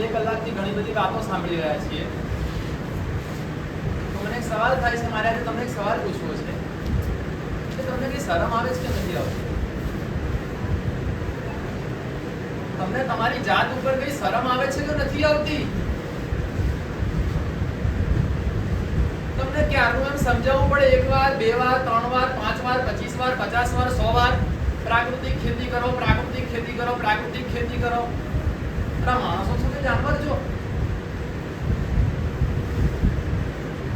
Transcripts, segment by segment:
બે કલાકથી ઘણી બધી વાતો સાંભળી રહ્યા છીએ. તો મને એક સવાલ થાય છે મારે આજે તમને એક સવાલ પૂછવો છે કે તમને કઈ શરમ આવે છે કે નથી આવતી? તમને તમારી જાત ઉપર કઈ શરમ આવે છે કે નથી આવતી? તમને ક્યારનું એમ સમજાવવું પડે? એક વાર, બે વાર, ત્રણ વાર, પાંચ વાર, પચીસ વાર, પચાસ વાર, સો વાર? પ્રાકૃતિક ખેતી કરો, પ્રાકૃતિક ખેતી કરો, પ્રાકૃતિક ખેતી કરો. માણસો છો છો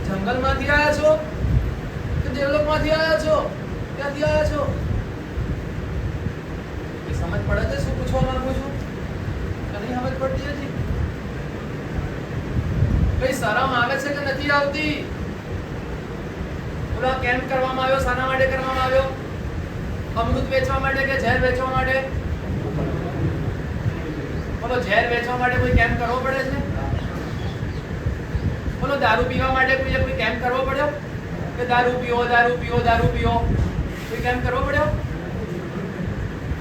જંગલમાંથી આવ્યા છો? કે ડેવલપમાંથી આવ્યા છો? ક્યાંથી આવ્યા છો? એ સમજ પડે છે શું પૂછવા માંગુ છું? કે સમજ પડતી નથી કઈ શરમ આવે છે કે નથી આવતી? બોલો કેમ કરવામાં આવ્યો? શાના માટે કરવામાં આવ્યો? અમૃત વેચવા માટે કે ઝેર વેચવા માટે? બોલો, ઝેર વેચવા માટે કોઈ કેમ્પ કરવો પડે છે? બોલો, દારૂ પીવા માટે કોઈ કોઈ કેમ્પ કરવો પડ્યો? કે દારૂ પીઓ દારૂ પીઓ દારૂ પીઓ કોઈ કેમ્પ કરવો પડ્યો?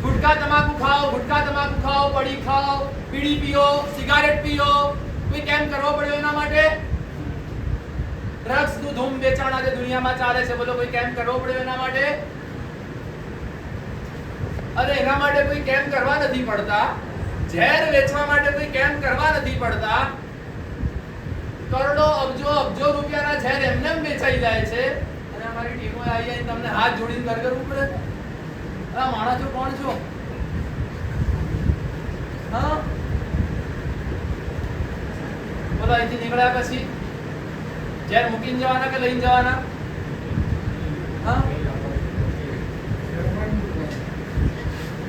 ગુટકા તમાકુ ખાઓ, ગુટકા તમાકુ ખાઓ, પડી ખાઓ, બીડી પીઓ, સિગારેટ પીઓ, કોઈ કેમ કરવો પડ્યો એના માટે? ડ્રગ્સનું ધૂમ વેચાણ આજે દુનિયામાં ચાલે છે. બોલો, કોઈ કેમ્પ કરવો પડ્યો એના માટે? અરે, એના માટે કોઈ કેમ્પ કરવા નથી પડતા? ઝેર વેચવા માટે કોઈ કેમ કરવા નથી પડતા? કરોડો અબજો અબજો રૂપિયાના ઝેર એમને એમ વેચાઈ જાય છે. અને અમારી ટીમો આવી આવી તમને હાથ જોડીને ઘર કરવું પડે. અરે માણસ છો કોણ છો? હા? બોલો અહીંથી નીકળ્યા પછી ઝેર મૂકીને જવાના કે લઈને જવાના? હા?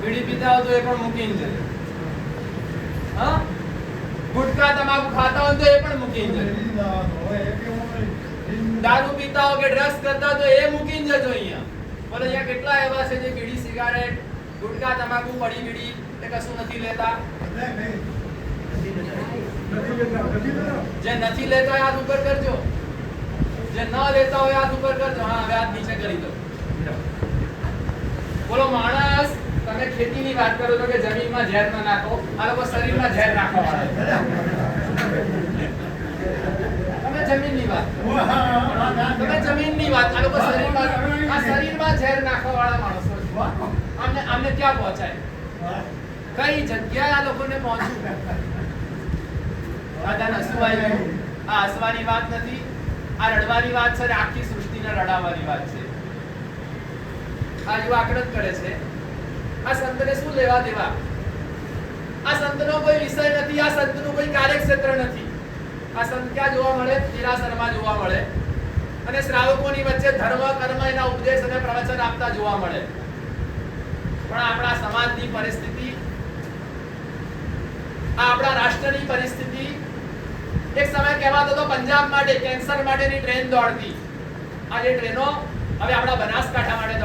બીડી પીતા હોય તો એ પણ મૂકીને જજો હા? ગુટકા તમાકુ ખાતા હોય તો એ પણ મૂકીને જજો. દારૂ પીતા હો કે ડ્રગ્સ કરતા તો એ મૂકીને જજો અહીંયા. બોલો અહીંયા કેટલા એવા છે જે બીડી સિગારેટ, ગુટકા, તમાકુ, પડી બીડી, એ કશું નથી લેતા. જે નથી લેતા હાથ ઉપર કરજો. જે ન લેતા હોય યાદ ઉપર કરજો. હા હાથ નીચે કરી દો. બોલો, માણસ તમે ખેતીની વાત કરો તો કે જમીનમાં ઝેર ન નાખો આ લોકો શરીરમાં ઝેર નાખવા વાળા તમે જમીનની વાત તમે જમીનની વાત આ લોકો શરીરમાં આ શરીરમાં ઝેર નાખવા વાળા માણસો છે. આમને આમને ક્યાં પહોંચાય? કઈ જગ્યાએ આ લોકોને પહોંચવું દાદાને હસવું આવ્યું આ હસવાની વાત નથી આ રડવાની વાત છે આખી આખી સૃષ્ટિને રડાવવાની વાત છે. આ યુવા આકડત કરે છે. આ સંતને શું લેવા દેવા? આ સંતનો કોઈ વિષય નથી, આ સંતનું કોઈ કાર્યક્ષેત્ર નથી. આ સંત ક્યાં જોવા મળે? દેરાસરમાં જોવા મળે. અને શ્રાવકોની વચ્ચે ધર્મ, કર્મ એના ઉપદેશ અને પ્રવચન આપતા જોવા મળે. પણ આપણા સમાજની પરિસ્થિતિ આ આપણા રાષ્ટ્રની પરિસ્થિતિ, એક સમય કહેવાતો હતો પંજાબ માટે, કેન્સર માટેની ટ્રેન દોડતી. આજે ટ્રેનો હવે આપણા બનાસકાંઠા માટે છે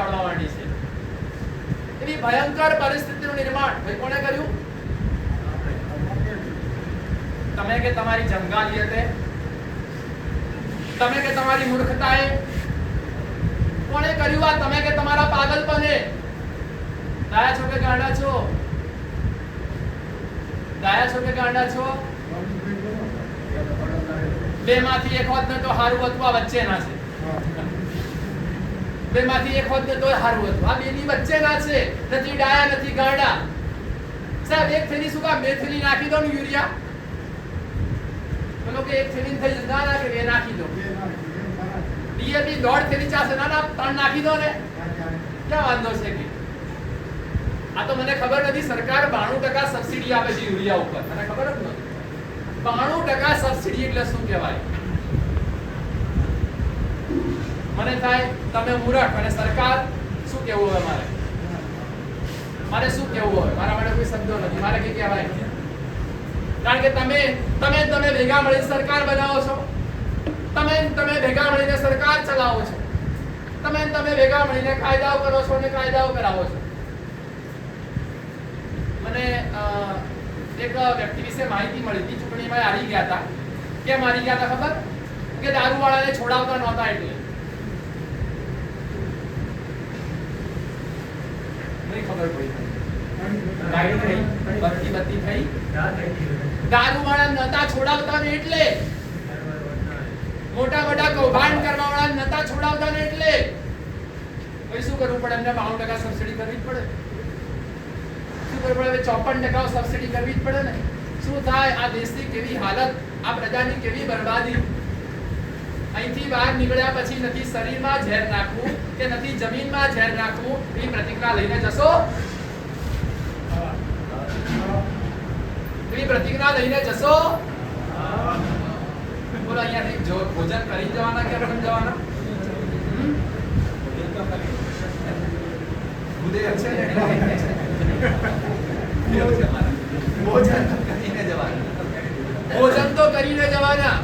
ભયંકર પરિસ્થિતિનું નિર્માણ. ભાઈ, કોણે કર્યું? તમે કે તમારી જંગાલિયતે તમે કે તમારી મૂર્ખતાએ? કોણે કર્યું આ? તમે કે તમારા પાગલપને ડાયા છો કે ગાંડા છો? દાયા છો કે ગાંડા છો? બે માંથી એક હોત ને તો હારું અથવા વચ્ચેના છે. બે માંથી એક હોત ને તો હારું હતું. આ બેની વચ્ચેના છે. નથી ડાયા નથી ગાંડા. સાહેબ એક થેલી શું કામ? બે થેલી નાખી દો ને યુરિયા. બોલો કે એક થેલી થઈ ના ના કે બે નાખી દો. ડીએપી દોઢ થેલી ચાસે ના ના ત્રણ નાખી દો ને. ક્યાં વાંધો છે કે? આ તો મને ખબર નથી. સરકાર બાણું ટકા સબસિડી આપે છે યુરિયા ઉપર. મને ખબર જ નથી? બાણું ટકા સબસિડી એટલે શું કહેવાય? મને થાય તમે મૂરખ અને સરકાર, શું કહેવું હોય મારે? મારે શું કહેવું હોય મારા માટે કોઈ શબ્દો નથી. મારે કઈ કહેવાય કારણ કે તમે તમે તમે ભેગા મળીને સરકાર બનાવો છો. તમે તમે ભેગા મળીને સરકાર ચલાવો છો. તમે તમે ભેગા મળીને કાયદાઓ કરો છો અને કાયદાઓ કરાવો છો. મને એક વ્યક્તિ વિશે માહિતી મળી. હતી ચૂંટણીમાં હારી ગયા હતા. કેમ હારી ગયા હતા ખબર? કે દારૂવાળાને છોડાવતા નહોતા એટલે ખબર પડી છોડાવતા ને એટલે. પછી શું કરવું પડે? એમને બાવન ટકા સબસિડી કરવી જ પડે. શું કરવું પડે? ચોપન ટકા સબસિડી કરવી જ પડે ને. શું થાય? આ દેશની કેવી હાલત? આ પ્રજાની કેવી બરબાદી? અહીંથી બહાર નીકળ્યા પછી નથી શરીરમાં ઝેર નાખવું કે નથી જમીનમાં ઝેર નાખવું એ પ્રતિજ્ઞા લઈને જશો એવી પ્રતિજ્ઞા લઈને જશો બોલો અહીંયાથી જો ભોજન કરી જવાના કે કેમ જવાના હમ? ઉદય છે ને એટલે કહીને છે. એવું છે મારા. ભોજન તો કરીને જવાના ભોજન તો કરીને જવાના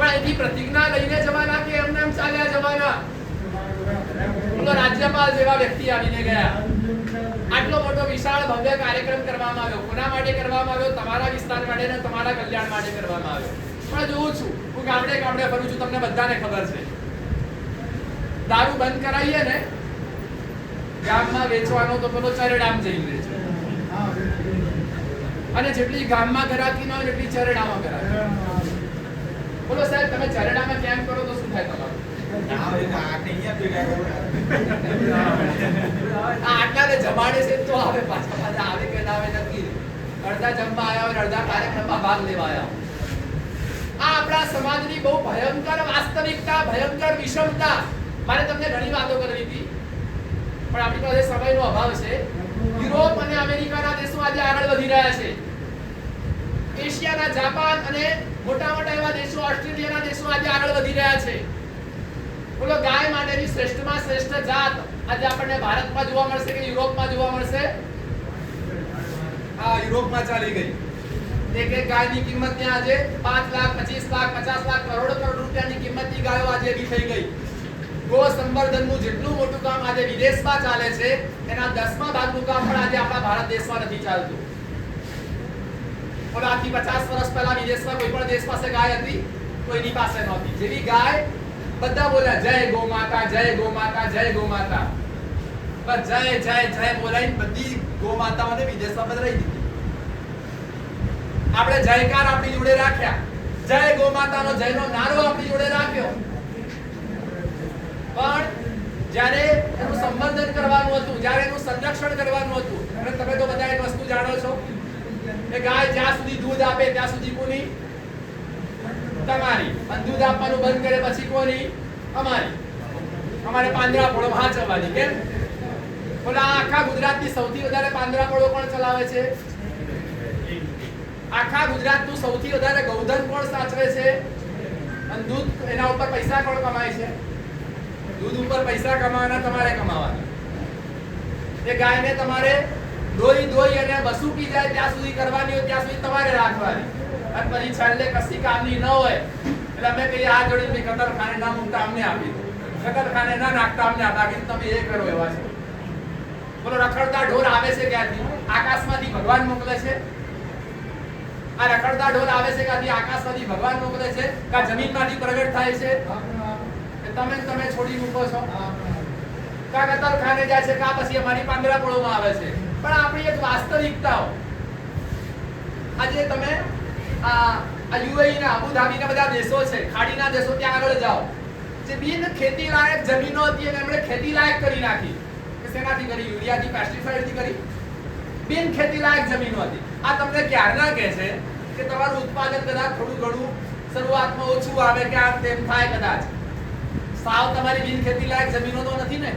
પણ એની પ્રતિજ્ઞા લઈને જવાના કે એમને એમ ચાલ્યા જવાના? રાજ્યપાલ જેવા વ્યક્તિ આવીને ગયા. આટલો મોટો વિશાળ ભવ્ય કાર્યક્રમ કરવામાં આવ્યો. કોના માટે કરવામાં આવ્યો? તમારા વિસ્તાર માટે ને તમારા કલ્યાણ માટે કરવામાં આવ્યો. પણ જોઉં છું, હું ગામડે ગામડે ફરું છું, તમને બધાને ખબર છે. દારૂ બંધ કરાવીએ ને, ગામમાં વેચવાનો તો પેલો જઈ જઈને વેચે અને જેટલી ગામમાં ગરાકી ન હોય એટલી ચરેડામાં ગરાકી બોલો સાહેબ, તમે ચરેડામાં કેમ કરો તો શું થાય તમારું? પાછા અડધા જમવા ભાગ લેવા આ આપણા સમાજની બહુ ભયંકર વાસ્તવિકતા, ભયંકર વિષમતા. મારે તમને ઘણી વાતો કરવી હતી. પણ આપણી પાસે સમયનો અભાવ છે. યુરોપ અને અમેરિકાના દેશો આજે આગળ વધી રહ્યા છે. એશિયાના જાપાન અને મોટા મોટા એવા દેશો ઓસ્ટ્રેલિયાના દેશો આજે આગળ વધી રહ્યા છે. બોલો ગાય માટેની શ્રેષ્ઠમાં શ્રેષ્ઠ જાત આજે આપણને ભારતમાં જોવા મળશે કે યુરોપમાં જોવા મળશે? હા યુરોપમાં ચાલી ગઈ. એક એક ગાયની કિંમત ત્યાં આજે 5 લાખ પચીસ લાખ પચાસ લાખ કરોડ કરોડ રૂપિયાની કિંમતની ગાયો આજે એવી થઈ ગઈ. ગો સંવર્ધનનું જેટલું મોટું કામ આજે વિદેશમાં ચાલે છે એના દસમા ભાગનું કામ પણ આજે આપણા ભારત દેશમાં નથી ચાલતું. પણ આજથી પચાસ વર્ષ પહેલા વિદેશમાં કોઈ પણ દેશ પાસે ગાય હતી? કોઈની પાસે નહોતી. જેવી ગાય બધા બોલ્યા, જય ગો માતા જય ગો માતા જય ગો માતા પણ જય જય જય બોલાઈ બધી ગો માતાઓને વિદેશમાં બદલાઈ દીધી. આપણે જયકાર આપણી જોડે રાખ્યા. જય ગો માતાનો જયનો નારો આપણી જોડે રાખ્યો. પણ જ્યારે એનું સંવર્ધન કરવાનું હતું, જ્યારે એનું સંરક્ષણ કરવાનું હતું, અને તમે તો બધા એક વસ્તુ જાણો છો કે ગાય જ્યાં સુધી દૂધ આપે, ત્યાં સુધી કોની તમારી. અને દૂધ આપવાનું બંધ કરે પછી કોની? અમારી. અમારે પાંદડા પોળો હાચવવાની કેમ? બોલા આખા ગુજરાતની સૌથી વધારે પાંદડા પોળો કોણ ચલાવે છે? આખા ગુજરાતનું સૌથી વધારે ગૌધન કોણ સાચવે છે? અને દૂધ એના ઉપર પૈસા કોણ કમાય છે? દૂધ ઉપર પૈસા કમાવાના તમારે કમાવાના. એ ગાયને તમારે દોઈ દોઈ અને બસુકી જાય ત્યાં સુધી કરવાની હોય, ત્યાં સુધી તમારે રાખવાની. અને પછી છેલ્લે કશી કામની ન હોય, એટલે અમે કહીએ, આ જોડે મેં કતરખાને ના મૂકતા, અમને આપી કતરખાને ના નાખતા, અમને આપતા બાકી તમે એ કરો એવા છે. બોલો, રખડતા ઢોર આવે છે ક્યાંથી? આકાશમાંથી ભગવાન મોકલે છે? આ રખડતા ઢોર આવે છે ક્યાંથી? આકાશમાંથી ભગવાન મોકલે છે? કા જમીનમાંથી પ્રગટ થાય છે? તમે તમે છોડી મૂકો છો? કા કતરખાને જાય છે? કા પછી અમારી પાંદરાપોળોમાં આવે છે? પણ આપણી એક વાસ્તવિકતાઓ. આજે તમે આ આ યુએઈ ના અબુ ધાબી ના બધા દેશો છે, ખાડીના દેશો, ત્યાં આગળ જાઓ. જે બિન ખેતી જમીનો હતી એને એમણે ખેતી લાયક કરી નાખી. કે શેનાથી કરી? યુરિયાથી પેસ્ટિસાઇડથી કરી? બિન જમીનો હતી. આ તમને ક્યારના કહે છે કે તમારું ઉત્પાદન કદાચ થોડું ઘણું શરૂઆતમાં ઓછું આવે કે આમ તેમ થાય કદાચ? સાવ તમારી બિન જમીનો તો નથી ને?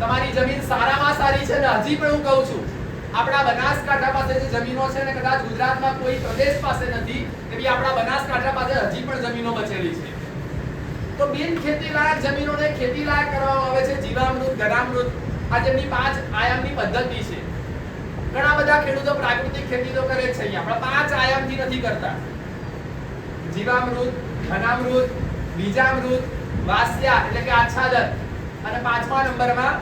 તમારી જમીન સારામાં સારી છે ને? હજી પણ હું કહું છું આપણા બનાસકાંઠા પાસે જે જમીનો છે ને કદાચ ગુજરાતમાં કોઈ પ્રદેશ પાસે નથી એવી આપણા બનાસકાંઠા પાસે હજી પણ જમીનો બચેલી છે. તો બિન ખેતી લાયક જમીનોને ખેતી લાયક કરવામાં આવે છે, જીવામૃત, ઘનામૃત, આ જેમની પાંચ આયામની પદ્ધતિ છે. ઘણા બધા ખેડૂતો પ્રાકૃતિક ખેતી તો કરે છે અહીંયા, પણ પાંચ આયામથી નથી કરતા. જીવામૃત, ઘનામૃત, બીજામૃત, વાસ્યા એટલે કે આચ્છાદન. અને પાંચમા નંબરમાં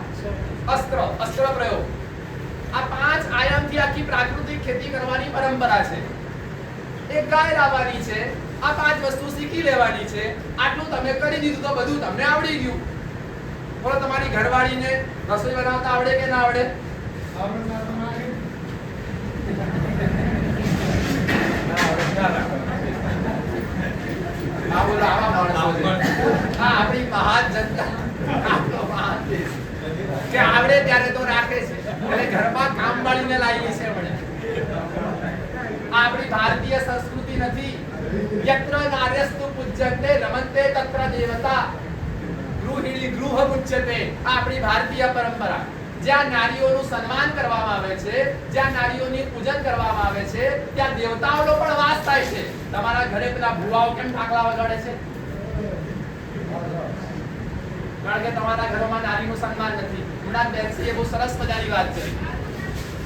અસ્ત્ર અસ્ત્ર પ્રયોગ. આ પાંચ આયામથી આખી પ્રાકૃતિક ખેતી કરવાની પરંપરા છે. એક ગાય લાવવાની છે આ પાંચ વસ્તુ શીખી લેવાની છે. આટલું તમે કરી દીધું તો બધું તમને આવડી ગયું. બોલો તમારી ઘરવાળીને રસોઈ બનાવતા આવડે કે ના આવડે? આવડે ત્યારે તો રાખે છે. એટલે ઘરમાં કામ વાળીને લાવી છે આપણે આપણી ભારતીય સંસ્કૃતિ નથી. યત્ર નાર્યસ્તુ પૂજ્યન્તે રમંતે તત્ર દેવતા. ગૃહિણી ગૃહ પૂજ્યતે. આપણી ભારતીય પરંપરા. જ્યાં નારીઓનું સન્માન કરવામાં આવે છે, જ્યાં નારીઓની પૂજન કરવામાં આવે છે, ત્યાં દેવતાઓનો પણ વાસ થાય છે. તમારા ઘરે પેલા ભુવાઓ કેમ ઠાકલા વગાડે છે? કારણ કે તમારા ઘરોમાં નારીનું સન્માન નથી. હમણાં બેન્સીએ બહુ સરસ મજાની વાત કરી.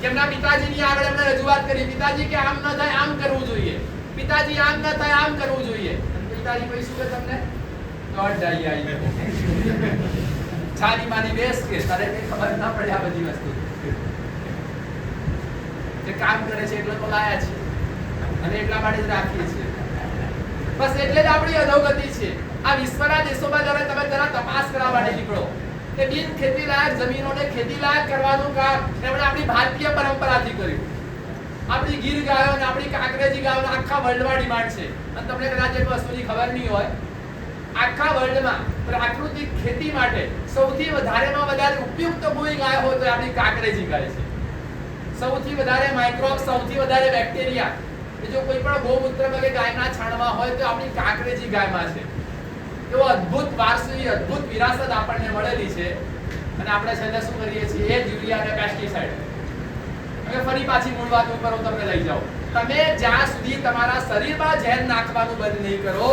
એમના પિતાજીની આગળ એમણે રજૂઆત કરી, પિતાજી, કે આમ ન થાય, આમ કરવું જોઈએ. પિતાજી, આમ ન થાય, આમ કરવું જોઈએ. પિતાજી કોઈ શું કે તમને? દોઢ ડાઈ આવી. છાની માની બેસ કે તારે કઈ ખબર ના પડે આ બધી વસ્તુ. જે કામ કરે છે એટલે તો લાયા છે. અને એટલા માટે જ રાખીએ છીએ. બસ એટલે જ આપણી અધોગતિ છે. આ વિશ્વના દેશોમાં જ્યારે તમે જરા તપાસ કરવા માટે નીકળો કે બિન ખેતી લાયક, જમીનોને ખેતી લાયક કરવાનું કામ. એમણે આપણી ભારતીય પરંપરાથી કર્યું. આપણી ગીર ગાયો અને આપણી કાંકરેજી ગાયોનો આખા વર્લ્ડમાં ડિમાન્ડ છે. અને તમને કદાચ એક વસ્તુની ખબર નહીં હોય, આખા વર્લ્ડમાં પ્રાકૃતિક ખેતી માટે સૌથી વધારેમાં વધારે ઉપયુક્ત ભૂમિ ગાય હોય તો આપણી કાંકરેજી ગાય છે. સૌથી વધારે માઇક્રોબ સૌથી વધારે બેક્ટેરિયા જો કોઈ પણ ગૌમૂત્રમાં કે ગાયના છાણમાં હોય તો આપણી કાંકરેજી ગાયમાં છે. એવો અદ્ભુત વારસી અદ્ભુત વિરાસત આપણને મળેલી છે. અને આપણે છેલ્લે શું કરીએ છીએ? એ જ યુરિયા અને પેસ્ટિસાઇડ હવે ફરી પાછી મૂળ વાત ઉપર હું તમને લઈ જાઉં. તમે જ્યાં સુધી તમારા શરીરમાં ઝેર નાખવાનું બંધ નહીં કરો,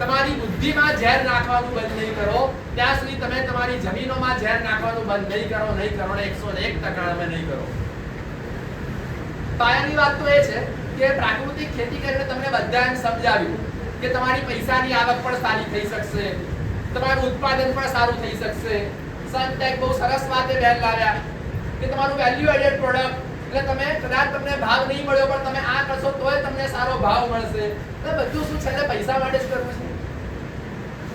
તમારી બુદ્ધિમાં ઝેર નાખવાનું બંધ નહીં કરો, ત્યાં સુધી તમે તમારી જમીનોમાં ઝેર નાખવાનું બંધ નહીં કરો નહીં કરો ને 101 ટકા તમે નહીં કરો. પાયાની વાત તો એ છે કે પ્રાકૃતિક ખેતી કરીને તમને બધાને સમજાવ્યું. કે તમારી પૈસાની આવક પણ સારી થઈ શકશે. તમારું ઉત્પાદન પણ સારું થઈ શકશે. સનટેક બહુ સરસ વાતે બેન લાવ્યા. કે તમારું વેલ્યુ એડેડ પ્રોડક્ટ એટલે તમે કદાચ તમને ભાવ નહીં મળ્યો, પણ તમે આ કરશો તોય તમને સારો ભાવ મળશે. એટલે બધું શું છે પૈસા માટે જ કરવું છે.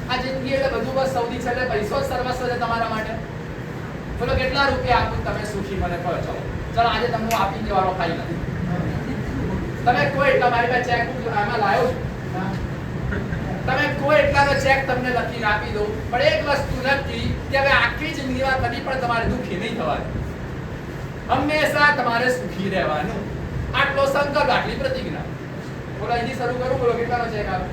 આ જિંદગી એટલે બધું બસ સૌથી છેલ્લે પૈસો જ સર્વસ્વ છે તમારા માટે. બોલો, કેટલા રૂપિયા આપું તમે સુખી મને કહો ચલો, આજે તમને આપી દેવાનો ફાઈલ નથી. તમે કોઈ એટલા મારી પાસે ચેક આમાં લાવ્યો છું. તમે કોઈ એટલાનો ચેક તમને લખીને આપી દઉં, પણ એક વસ્તુ નક્કી કે હવે આખી જિંદગીમાં કદી પણ તમારે દુઃખી નહીં થવાનું. હંમેશા તમારે સુખી રહેવાનું. આટલો સંકલ્પ, આટલી પ્રતિજ્ઞા. બોલો, અહીંથી શરૂ કરું? બોલો, કેટલાનો ચેક આપો?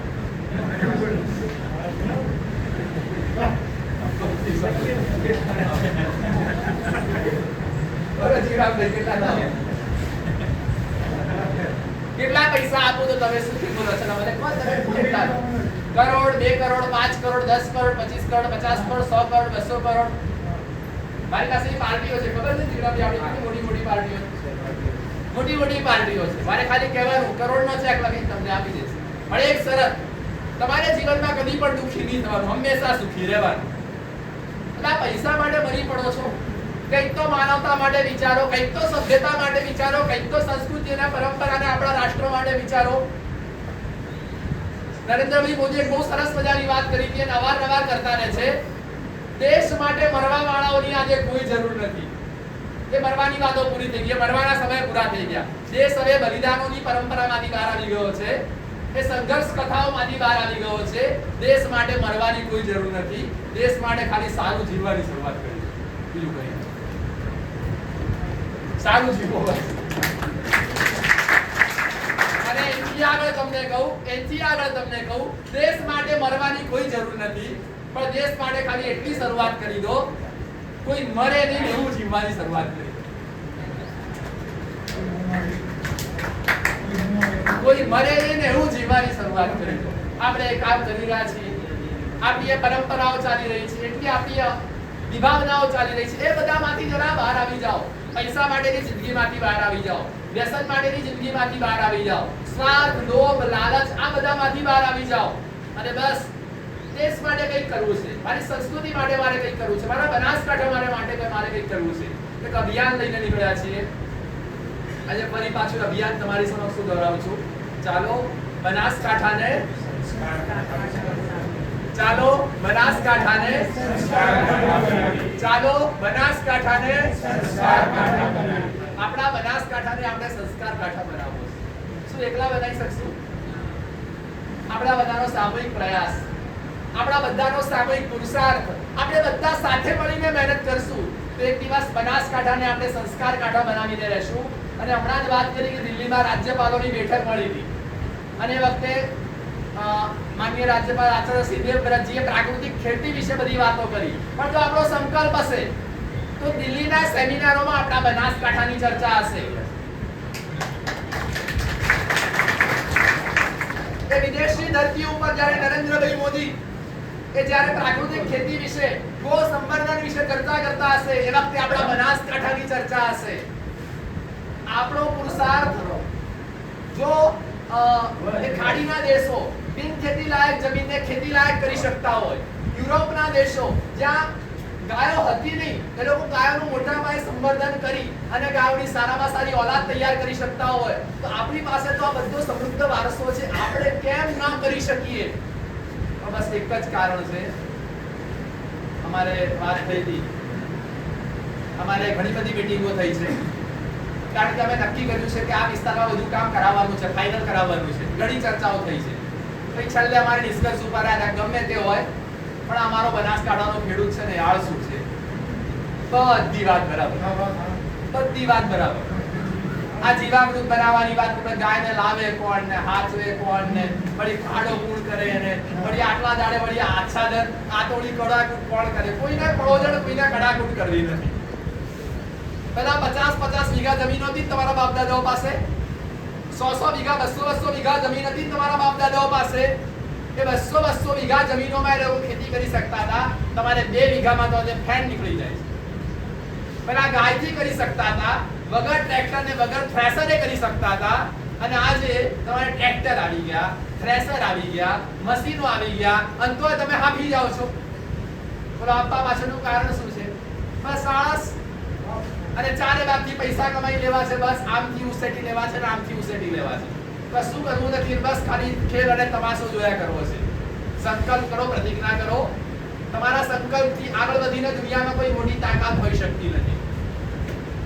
કેટલા પૈસા આપો તો તમે સુખી બોલો છો? મને કોણ તમે? કરોડ, બે કરોડ, પાંચ કરોડ, દસ કરોડ, પચીસ કરોડ, પચાસ કરોડ, સો કરોડ, બસો કરોડ. મારી પાસે પાર્ટીઓ છે, ખબર છે મોટી મોટી પાર્ટીઓ મોટી મોટી પાર્ટીઓ છે. મારે ખાલી કહેવાનું, કરોડનો ચેક લખી તમને આપી દેશે પણ એક શરત, તમારે જીવનમાં કદી પણ દુઃખી નહીં થવાનું, હંમેશા સુખી રહેવાનું. એટલે પૈસા માટે મરી પડો છો. કંઈક તો માનવતા માટે વિચારો, કંઈક તો સભ્યતા માટે વિચારો, કંઈક તો સંસ્કૃતિ અને પરંપરા આપણા રાષ્ટ્ર માટે વિચારો. નરેન્દ્રભાઈ મોદીએ બહુ સરસ મજાની વાત કરી કે અવારનવાર કરતા રહે છે. દેશ માટે મરવા વાળાઓની આજે કોઈ જરૂર નથી. એ મરવાની વાતો પૂરી થઈ ગઈ. મરવાના સમય પૂરા થઈ ગયા. દેશ હવે બલિદાનોની પરંપરામાંથી બહાર આવી ગયો છે. એ સંઘર્ષ કથાઓમાંથી બહાર આવી ગયો છે. દેશ માટે મરવાની કોઈ જરૂર નથી. દેશ માટે ખાલી સારું જીવવાની શરૂઆત કરી. બીજું કંઈ સારું જીવો બસ. અને એથી તમને કહું, એથી તમને કહું, દેશ માટે મરવાની કોઈ જરૂર નથી, પણ દેશ માટે ખાલી એટલી શરૂઆત કરી દો, કોઈ મરે નહીં એવું જીવવાની શરૂઆત કરી કોઈ મરે નહીં એવું જીવવાની શરૂઆત કરી દો. આપણે કામ કરી રહ્યા છીએ. આપણી એ પરંપરાઓ ચાલી રહી છે, એટલી આપણી વિભાવનાઓ ચાલી રહી છે. એ બધામાંથી જરા બહાર આવી જાઓ. પૈસા માટેની જિંદગીમાંથી બહાર આવી જાઓ. વ્યસન માટેની જિંદગીમાંથી બહાર આવી જાઓ. સ્વાર્થ લોભ, લાલચ, આ બધામાંથી બહાર આવી જાઓ. અને બસ, દેશ માટે કંઈક કરવું છે. મારી સંસ્કૃતિ માટે મારે કંઈક કરવું છે. મારા બનાસકાંઠા મારે માટે મારે કંઈક કરવું છે. એક અભિયાન લઈને નીકળ્યા છીએ. આજે ફરી પાછું અભિયાન તમારી સમક્ષ દોહરાવું છું. ચાલો, બનાસકાંઠાને ચાલો બનાસકાંઠાને ચાલો, બનાસકાંઠાને આપણા બનાસકાંઠાને આપણે સંસ્કાર કાંઠા બનાવવો એકલા બનાવી શકશું? આપણા બધાનો સામૂહિક પ્રયાસ, આપણા બધાનો સામૂહિક પુરુષાર્થ, આપણે બધા સાથે મળીને મહેનત કરશું. તો એક દિવસ બનાસકાંઠાને આપણે સંસ્કાર કાંઠા બનાવીને રહેશું. અને હમણાં જ વાત કરી કે દિલ્હીમાં રાજ્યપાલોની બેઠક મળી હતી. અને એ વખતે માનનીય રાજ્યપાલ આચાર્ય શ્રી દેવવ્રતજીએ પ્રાકૃતિક ખેતી વિશે બધી વાતો કરી. પણ જો આપણો સંકલ્પ હશે, તો દિલ્હીના સેમિનારોમાં આપણા બનાસકાંઠાની ચર્ચા હશે. એ વિદેશની ધરતી ઉપર જ્યારે નરેન્દ્રભાઈ મોદી એ જ્યારે પ્રાકૃતિક ખેતી વિશે ગો સંવર્ધન વિશે ચર્ચા કરતા હશે, એ વખતે આપણા બનાસકાંઠાની ચર્ચા હશે. આપણો પુરુષાર્થ જો ખાડીના દેશો બિન ખેતી લાયક જમીનને ખેતી લાયક કરી શકતા હોય, યુરોપના દેશો જ્યાં ગાયો હતી નહીં. એ લોકો ગાયોનું મોટા પાયે સંવર્ધન કરી અને ગાયોની સારામાં સારી ઓલાદ તૈયાર કરી શકતા હોય. તો આપણી પાસે તો આ બધો સમૃદ્ધ વારસો છે. આપણે કેમ ના કરી શકીએ? બસ એક જ કારણ છે. અમારે વાત થઈ હતી. અમારે ઘણી બધી મીટિંગો થઈ છે. કારણ કે અમે નક્કી કર્યું છે કે આ વિસ્તારમાં બધું કામ કરાવવાનું છે ફાઇનલ કરાવવાનું છે. ઘણી ચર્ચાઓ થઈ છે. પછી છેલ્લે અમારે નિષ્કર્ષ ઉપર આવ્યા ગમે તે હોય પણ અમારો બનાસકાંઠાનો ખેડૂત છે ને આળસુ છે. બધી વાત બરાબર. બધી વાત બરાબર. આ જીવામૃત બનાવવાની વાત ઉપર ગાયને લાવે કોણ ને હાચવે કોણ ને વળી ખાડો પૂર્ણ કરે ને વળી આટલા દાડે વળી આચ્છાદન આતોડી કડાકૂટ કોણ કરે? કોઈને પડોજણ કોઈને કડાકૂટ કરવી નથી. પેલા પચાસ પચાસ વીઘા જમીન હતી તમારા બાપ દાદાઓ પાસે? સો સો વીઘા બસો બસો વીઘા જમીન હતી તમારા બાપ દાદાઓ પાસે? એ બસો બસો વીઘા જમીનોમાં એ લોકો ખેતી કરી શકતા હતા. તમારે બે વીઘામાં તો આજે ફેન નીકળી જાય છે. પણ આ ગાયથી કરી શકતા હતા, વગર ટ્રેક્ટર ને વગર થ્રેસરે કરી શકતા હતા. અને આજે તમારે ટ્રેક્ટર આવી ગયા થ્રેસર આવી ગયા મશીનો આવી ગયા. અને તો તમે હાંફી જાઓ છો. બોલો, આપવા પાછળનું કારણ શું છે? બસ આળસ. અને ચારે બાજુથી પૈસા કમાઈ લેવા છે, બસ. આમથી ઉસેટી લેવા છે ને આમથી ઉસેટી લેવા છે. બસ શું કરવું નથી બસ ખાલી ખેલ અને તમાશો જોયા કરવો છે સંકલ્પ કરો, પ્રતિજ્ઞા કરો. તમારા સંકલ્પથી આગળ વધીને દુનિયામાં કોઈ મોટી તાકાત હોઈ શકતી નથી.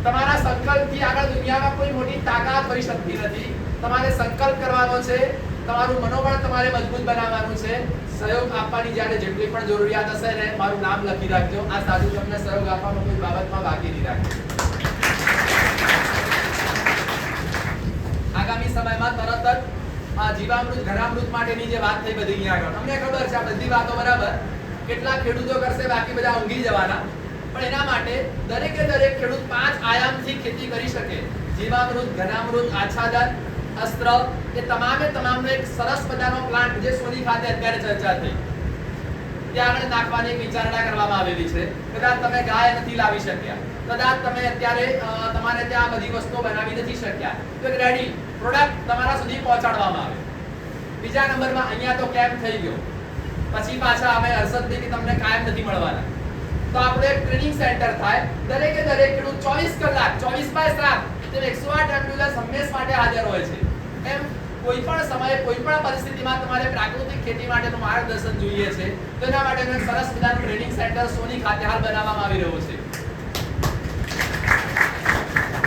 તમારા સંકલ્પથી આગળ દુનિયામાં કોઈ મોટી તાકાત હોઈ શકતી નથી. તમારે સંકલ્પ કરવાનો છે. તમારું મનોબળ તમારે મજબૂત બનાવવાનું છે. સહયોગ આપવાની જ્યારે જેટલી પણ જરૂરિયાત હશે ને, મારું નામ લખી રાખજો. આ સાધુ તમને સહયોગ આપવાનો કોઈ બાબતમાં બાકી નહીં રાખજો સમયમાં તરત જ આ જીવામૃત, ઘનામૃત માટેની જે વાત થઈ બધી અહીંયા આગળ. અમને ખબર છે આ બધી વાતો બરાબર? કેટલા ખેડૂતો કરશે, બાકી બધા ઊંઘી જવાના. પણ એના માટે દરેકે દરેક ખેડૂત પાંચ આયામથી ખેતી કરી શકે. જીવામૃત, ઘનામૃત, આચ્છાદન, અસ્ત્ર, એ તમામે તમામનો એક સરસ મજાનો પ્લાન્ટ જે સોની ખાતે અત્યારે ચર્ચા થઈ. ત્યાં આગળ નાખવાની એક વિચારણા કરવામાં આવેલી છે. કદાચ તમે ગાય નથી લાવી શક્યા. કદાચ તમે અત્યારે તમારે ત્યાં બધી વસ્તુઓ બનાવી નથી શક્યા. તો રેડી પ્રોડક્ટ તમારા સુધી પહોંચાડવામાં આવે. બીજા નંબરમાં અહીંયા તો કેમ્પ થઈ ગયો? પછી પાછા અમે હર્ષદથી કે તમને કાયમ નથી મળવાના. તો આપણે ટ્રેનિંગ સેન્ટર થાય. દરેકે દરેક ખેડૂત ચોવીસ કલાક, ચોવીસ બાય સાત તે એકસો આઠ એમ્બ્યુલન્સ હંમેશ માટે હાજર હોય છે. એમ કોઈ પણ સમયે, કોઈ પણ પરિસ્થિતિમાં તમારે પ્રાકૃતિક ખેતી માટેનું માર્ગદર્શન જોઈએ છે. તો એના માટેનું સરસ મજાનું ટ્રેનિંગ સેન્ટર સોની ખાતે હાલ બનાવવામાં આવી રહ્યું છે.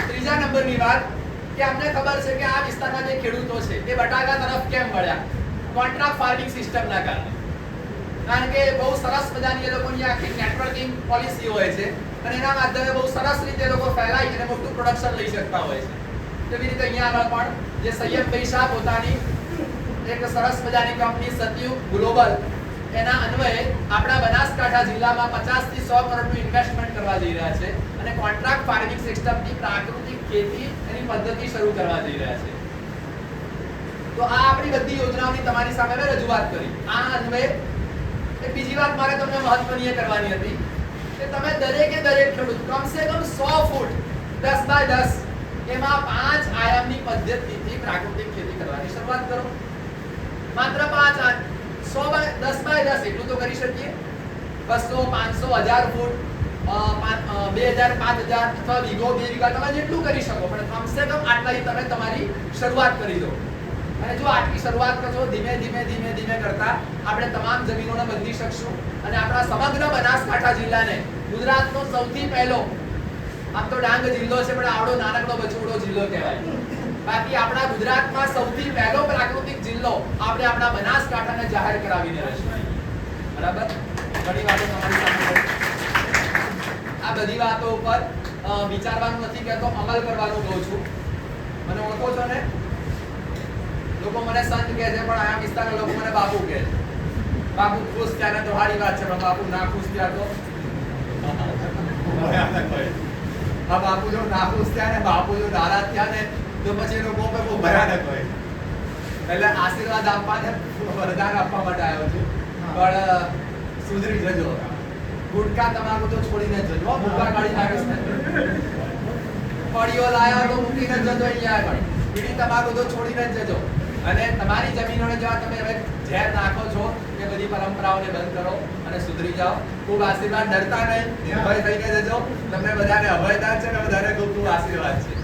ત્રીજા નંબરની વાત કે અમને ખબર છે કે આ વિસ્તારના જે ખેડૂતો છે, એ બટાકા તરફ કેમ વળ્યા? કોન્ટ્રાક્ટ ફાર્મિંગ સિસ્ટમના કારણે. કારણ કે બહુ સરસ મજાની એ લોકોની આખી નેટવર્કિંગ પોલિસી હોય છે અને એના માધ્યમે બહુ સરસ રીતે લોકો ફેલાઈ અને મોટું પ્રોડક્શન લઈ શકતા હોય છે. તેવી રીતે અહીંયા આગળ પણ જે સૈયદભાઈ શાહ પોતાની એક સરસ મજાની કંપની સતયુગ ગ્લોબલ, એના અન્વયે આપણા બનાસકાંઠા જિલ્લામાં 50 થી 100 કરોડનું ઇન્વેસ્ટમેન્ટ કરવા જઈ રહ્યા છે અને કોન્ટ્રાક્ટ ફાર્મિંગ સિસ્ટમની પ્રાકૃતિક ખેતી એની પદ્ધતિ શરૂ કરવા જઈ રહ્યા છે. તો આ આપણી બધી યોજનાઓની તમારી સામે મેં રજૂઆત કરી. આ અન્વયે એક બીજી વાત મારે તમને મહત્વની કરવાની હતી કે તમે દરેકે દરેક ખેડૂત, કમસે કમ સો ફૂટ દસ બાય દસ એમાં પાંચ આયામની પદ્ધતિથી પ્રાકૃતિક ખેતી કરવાની શરૂઆત કરો. માત્ર પાંચ સો 100 બાય દસ બાય દસ એટલું તો કરી શકીએ. બસો, પાંચસો, હજાર ફૂટ પાંચ- હજાર 2000 5000 અથવા વીઘો, બે વીઘા તમે જેટલું કરી શકો, પણ કમસે કમ આટલાથી તમે તમારી શરૂઆત કરી દો. અને જો આટલી શરૂઆત કરશો, ધીમે ધીમે ધીમે ધીમે કરતા આપણે તમામ જમીનોને બદલી શકશું. અને આપણા સમગ્ર બનાસકાંઠા જિલ્લાને ગુજરાતનો સૌથી પહેલો, આમ તો ડાંગ જિલ્લો છે, પણ આવડો નાનકડો બચુડો જિલ્લો કહેવાય. બાકી આપણા ગુજરાતમાં સૌથી પહેલો પ્રાકૃતિક જિલ્લો આપણે આપણા બનાસકાંઠાને જાહેર કરાવીને રહેશું. બરાબર? ઘણી વાતો તમારી સામે. આ બધી વાતો ઉપર વિચારવાનું નથી કહેતો અમલ કરવાનું કહું છું. મને ઓળખો છો ને? લોકો મને સંત કહે છે પણ આ વિસ્તારના લોકો મને બાપુ કહે છે. બાપુ ખુશ થયા ને તો સારી વાત છે પણ બાપુ ના ખુશ થયા તો? હા બાપુ જો ના ખુશ થયા ને બાપુ જો નારાજ થયા ને તો પછી એનો કોપ બહુ ભયાનક હોય. એટલે આશીર્વાદ આપવા ને વરદાન આપવા માટે આવ્યો છું. પણ સુધરી જજો. ગુટકા તમાકુ તો છોડીને જજો ભૂકા કાઢી નાખે ફળીઓ લાયા તો મૂકીને જજો અહીંયા આગળ. બીડી તમાકુ તો છોડીને જજો. અને તમારી જમીનોને જેવા તમે હવે ઝેર નાખો છો, એ બધી પરંપરાઓને બંધ કરો અને સુધરી જાઓ. ખૂબ આશીર્વાદ. ડરતા નહીં. નિર્ભય થઈને જજો. તમને બધાને અભયતા છે ને બધાને ખૂબ ખૂબ આશીર્વાદ છે.